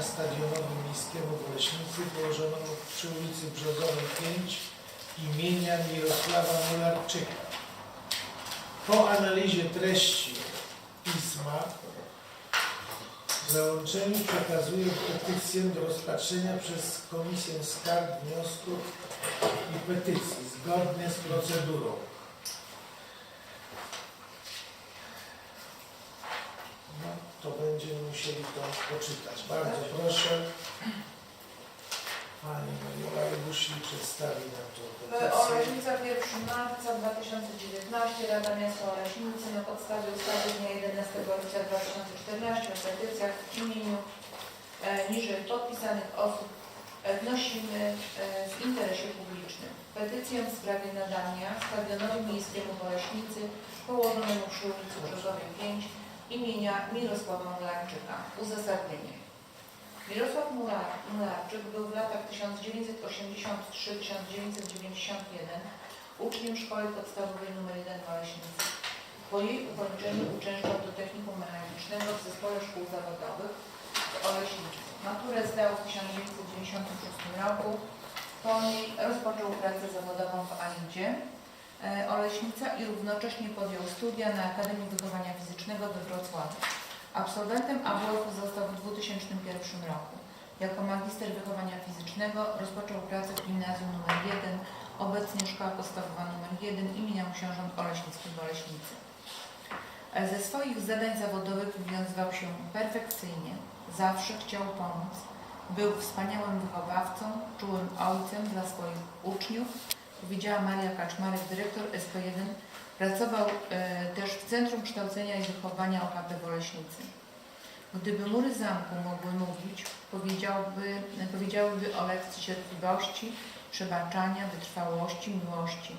nadania stadionowi miejskiemu w Oleśnicy położonemu przy ulicy Brzozowej 5 imienia Mirosława Mularczyka. Po analizie treści pisma w załączeniu przekazuję petycję do rozpatrzenia przez Komisję Skarg, Wniosków i Petycji zgodnie z procedurą. To będziemy musieli to poczytać. Bardzo proszę. Pani Mariola Ibusi przedstawi nam tą W petycję. Oleśnica 1 marca 2019 Rada Miasta Oleśnicy na podstawie ustawy z dnia 11 lipca 2014 o petycjach w imieniu e, niżej podpisanych osób e, wnosimy e, w interesie publicznym petycję w sprawie nadania stadionowi miejskiemu w Oleśnicy położonemu przy ulicy Brzozowej 5 imienia Mirosława Mularczyka. Uzasadnienie. Mirosław Mular- Mularczyk był w latach 1983-1991 uczniem szkoły podstawowej nr 1 w Oleśnicy. Po jej ukończeniu uczęszczał do technikum mechanicznego w Zespole Szkół Zawodowych w Oleśnicy. Maturę zdał w 1996 roku. Po niej rozpoczął pracę zawodową w AID-zie Oleśnica i równocześnie podjął studia na Akademii Wychowania Fizycznego we Wrocławiu. Absolwentem AWF-u został w 2001 roku. Jako magister wychowania fizycznego rozpoczął pracę w gimnazjum nr 1, obecnie Szkoła Podstawowa nr 1 imienia książąt Oleśnickich w Oleśnicy. E, Ze swoich zadań zawodowych wywiązywał się perfekcyjnie, zawsze chciał pomóc. Był wspaniałym wychowawcą, czułym ojcem dla swoich uczniów, powiedziała Maria Kaczmarek, dyrektor SP1 Pracował e, też w Centrum Kształcenia i Wychowania OHP w Oleśnicy. Gdyby mury zamku mogły mówić, powiedziałby, powiedziałyby o lekcji cierpliwości, przebaczania, wytrwałości, miłości.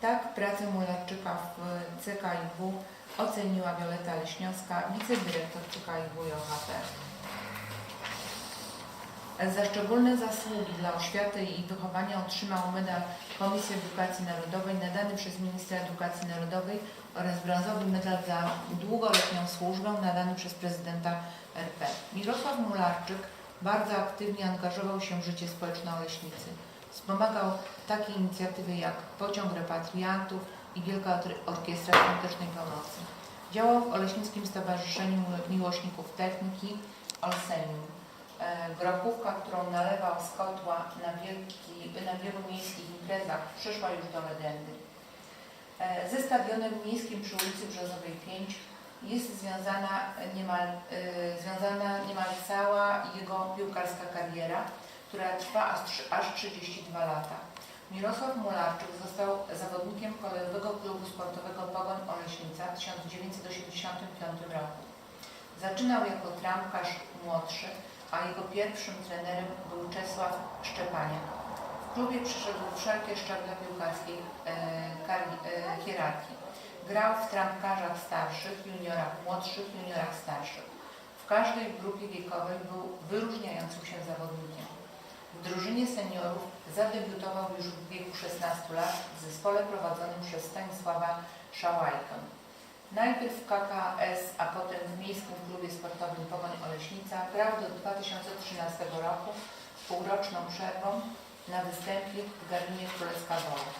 Tak pracę Mularczyka w CKIW oceniła Wioleta Leśniowska, wicedyrektor CKIW i OHP. Za szczególne zasługi dla oświaty i wychowania otrzymał medal Komisji Edukacji Narodowej nadany przez Ministra Edukacji Narodowej oraz brązowy medal za długoletnią służbę nadany przez prezydenta RP. Mirosław Mularczyk bardzo aktywnie angażował się w życie społeczne Oleśnicy. Wspomagał takie inicjatywy jak Pociąg Repatriantów i Wielka Or- Orkiestra Świątecznej Pomocy. Działał w Oleśnickim Stowarzyszeniu Miłośników Techniki Olsenium. E, Grochówka, którą nalewał z kotła na, wielki, na wielu miejskich imprezach, przyszła już do legendy. E, Ze stadionem miejskim przy ulicy Brzozowej 5 jest związana niemal, e, związana niemal cała jego piłkarska kariera, która trwa aż, trzy- aż 32 lata. Mirosław Mularczyk został zawodnikiem kolejowego klubu sportowego Pogoń Oleśnica w 1985 roku. Zaczynał jako tramkarz młodszy, a jego pierwszym trenerem był Czesław Szczepaniak. W klubie przyszedł wszelkie szczeble piłkarskiej e, e, hierarchii. Grał w trampkarzach starszych, juniorach młodszych, juniorach starszych. W każdej grupie wiekowej był wyróżniającym się zawodnikiem. W drużynie seniorów zadebiutował już w wieku 16 lat w zespole prowadzonym przez Stanisława Szałajkę. Najpierw w KKS, a potem w Miejskim Klubie Sportowym Pogoń Oleśnica grał do 2013 roku z półroczną przerwą na występie w Galinie Królewska Wola.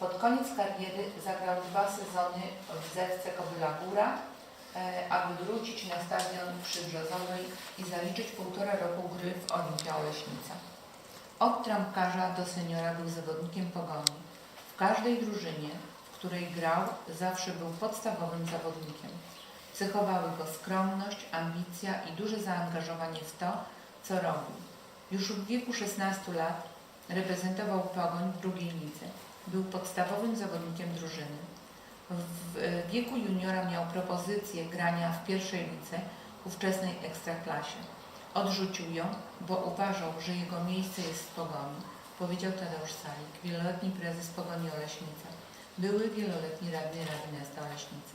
Pod koniec kariery zagrał dwa sezony w zewce Kobyla Góra, e, aby wrócić na stadion przy Brzozowej i zaliczyć półtora roku gry w Olimpia Oleśnica. Od trampkarza do seniora był zawodnikiem pogoni. W każdej drużynie, której grał, zawsze był podstawowym zawodnikiem. Cechowały go skromność, ambicja i duże zaangażowanie w to, co robił. Już w wieku 16 lat reprezentował Pogoń w drugiej lidze. Był podstawowym zawodnikiem drużyny. W w wieku juniora miał propozycję grania w pierwszej lidze, ówczesnej ekstraklasie. Odrzucił ją, bo uważał, że jego miejsce jest w Pogoni, powiedział Tadeusz Salik, wieloletni prezes Pogoni Oleśnica, były wieloletni radny Rady Miasta Oleśnicy.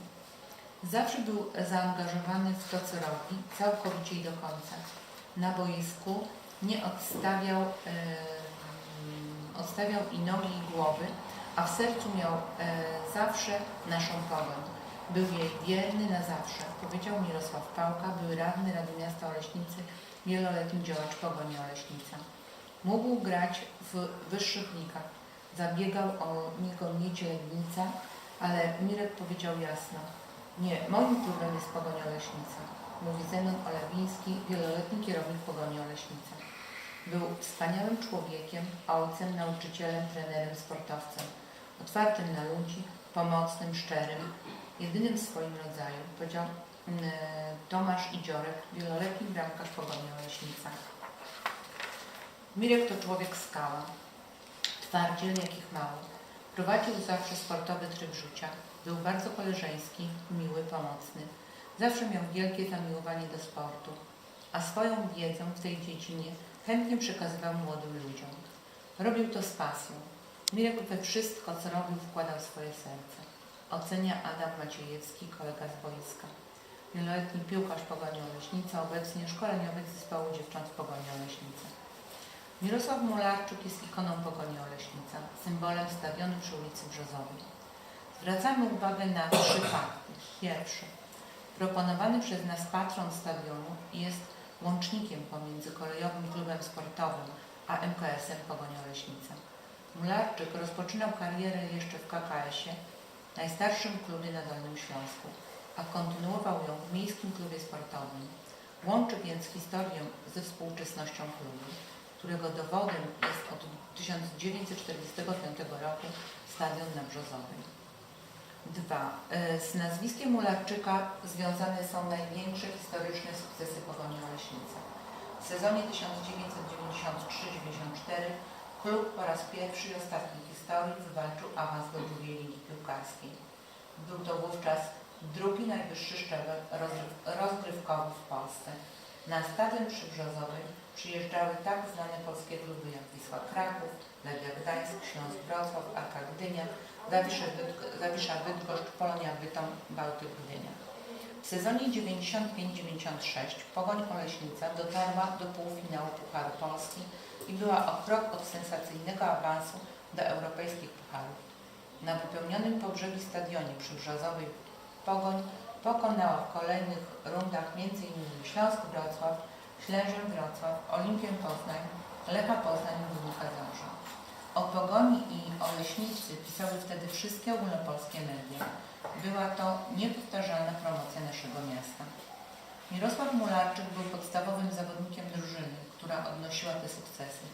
Zawsze był zaangażowany w to, co robi, całkowicie i do końca. Na boisku nie odstawiał, odstawiał i nogi i głowy, a w sercu miał e, zawsze naszą pogoń. Był jej wierny na zawsze, powiedział Mirosław Pałka, były radny Rady Miasta Oleśnicy, wieloletni działacz Pogoni Oleśnica. Mógł grać w wyższych ligach. Zabiegał o niego Legnica, ale Mirek powiedział jasno, nie, moim klubem jest Pogoń Oleśnica, mówi Zenon Olawiński, wieloletni kierownik Pogoni Oleśnica. Był wspaniałym człowiekiem, ojcem, nauczycielem, trenerem, sportowcem. Otwartym na ludzi, pomocnym, szczerym, jedynym w swoim rodzaju, powiedział mm, Tomasz Idziorek, wieloletni bramkarz Pogoni Oleśnica. Mirek to człowiek skała, twardziel jakich mało. Prowadził zawsze sportowy tryb życia. Był bardzo koleżeński, miły, pomocny. Zawsze miał wielkie zamiłowanie do sportu, a swoją wiedzę w tej dziedzinie chętnie przekazywał młodym ludziom. Robił to z pasją. Mirek we wszystko, co robił, wkładał swoje serce. Ocenia Adam Maciejewski, kolega z boiska. Wieloletni piłkarz Pogoni Oleśnica, obecnie szkoleniowiec zespołu dziewcząt Pogoni Oleśnica. Mirosław Mularczuk jest ikoną Pogoni Oleśnica, symbolem stadionu przy ulicy Brzozowej. Zwracamy uwagę na trzy fakty. Pierwszy. Proponowany przez nas patron stadionu jest łącznikiem pomiędzy kolejowym klubem sportowym a MKS-em Pogoń Oleśnica. Mularczyk rozpoczynał karierę jeszcze w KKS-ie, najstarszym klubie na Dolnym Śląsku, a kontynuował ją w Miejskim Klubie Sportowym. Łączy więc historię ze współczesnością klubu, którego dowodem jest od 1945 roku stadion na Brzozowej. Dwa. E, Z nazwiskiem Mularczyka związane są największe historyczne sukcesy Pogoni Oleśnica. W sezonie 1993-94 klub po raz pierwszy i ostatni w historii wywalczył awans do drugiej ligi piłkarskiej. Był to wówczas drugi najwyższy szczebel rozgrywkowy w Polsce. Na stadion przybrzozowy przyjeżdżały tak znane polskie kluby jak Wisła Kraków, Legia Gdańsk, Śląsk Wrocław, Arka Gdynia, Zawisza, Bydg- Zawisza Bydgoszcz, Polonia Bytom, Bałtyk Gdynia. W sezonie 95-96 Pogoń Oleśnica dotarła do półfinału Pucharu Polski i była o krok od sensacyjnego awansu do europejskich pucharów. Na wypełnionym po brzegi stadionie przy Brzozowej Pogoń pokonała w kolejnych rundach m.in. Śląsk Wrocław, Ślężyn Wrocław, Olimpię Poznań, Lecha Poznań i Górnika Zabrze. O Pogoni i Oleśnicy pisały wtedy wszystkie ogólnopolskie media. Była to niepowtarzalna promocja naszego miasta. Mirosław Mularczyk był podstawowym zawodnikiem drużyny, która odnosiła te sukcesy.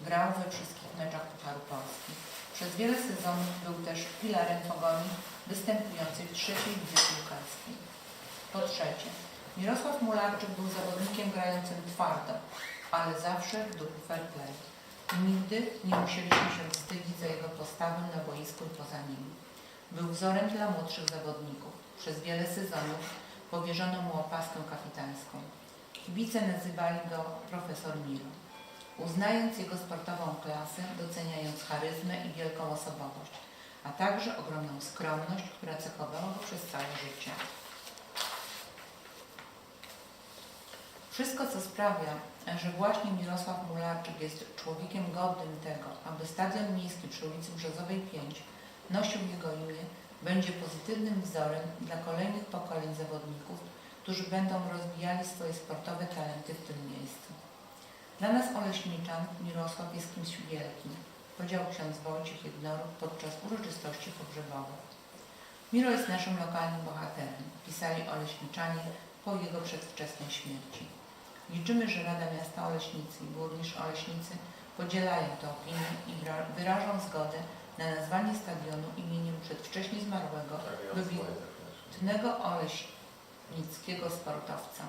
Grał we wszystkich meczach Pucharu Polski. Przez wiele sezonów był też filarem Pogoni występującej w trzeciej lidze piłkarskiej. Po trzecie, Mirosław Mularczyk był zawodnikiem grającym twardo, ale zawsze w duchu fair play. Nigdy nie musieliśmy się wstydzić za jego postawę na boisku i poza nim. Był wzorem dla młodszych zawodników. Przez wiele sezonów powierzono mu opaskę kapitańską. Kibice nazywali go profesor Miro. Uznając jego sportową klasę, doceniając charyzmę i wielką osobowość, a także ogromną skromność, która cechowała go przez całe życie. Wszystko, co sprawia, że właśnie Mirosław Mularczyk jest człowiekiem godnym tego, aby stadion miejski przy ulicy Brzozowej 5 nosił jego imię, będzie pozytywnym wzorem dla kolejnych pokoleń zawodników, którzy będą rozwijali swoje sportowe talenty w tym miejscu. Dla nas Oleśniczan Mirosław jest kimś wielkim, powiedział ksiądz Wojciech Jednoruk podczas uroczystości pogrzebowych. Miro jest naszym lokalnym bohaterem, pisali Oleśniczanie po jego przedwczesnej śmierci. Liczymy, że Rada Miasta Oleśnicy i burmistrz Oleśnicy podzielają tę opinię i wyrażą zgodę na nazwanie stadionu imieniem przedwcześnie zmarłego, wybitnego oleśnickiego sportowca.